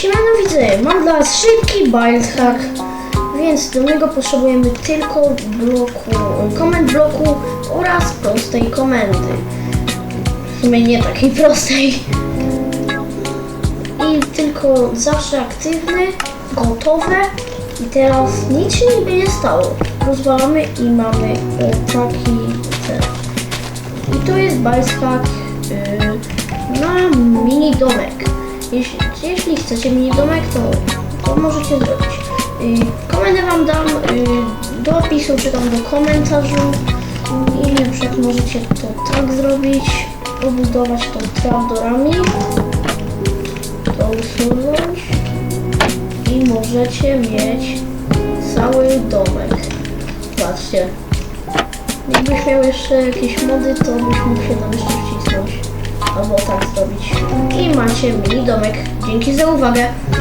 Siemano widzę, mam dla was szybki biohack, więc do niego potrzebujemy tylko bloku, komend bloku oraz prostej komendy. W sumie nie takiej prostej. I tylko zawsze aktywny, gotowe i teraz nic się nie stało. Rozwalamy i mamy o, taki ten. I to jest biohack yy, na mini domek. Jeśli, jeśli chcecie mini domek, to, to możecie zrobić. Yy, komendę wam dam yy, do opisu, czy tam do komentarzu. I na przykład możecie to tak zrobić, obudować to trapdorami, to usunąć i możecie mieć cały domek. Patrzcie. Jakbyś miał jeszcze jakieś mody, to byś mógł się tam jeszcze wcisnąć. Zrobić. I macie mini domek. Dzięki za uwagę.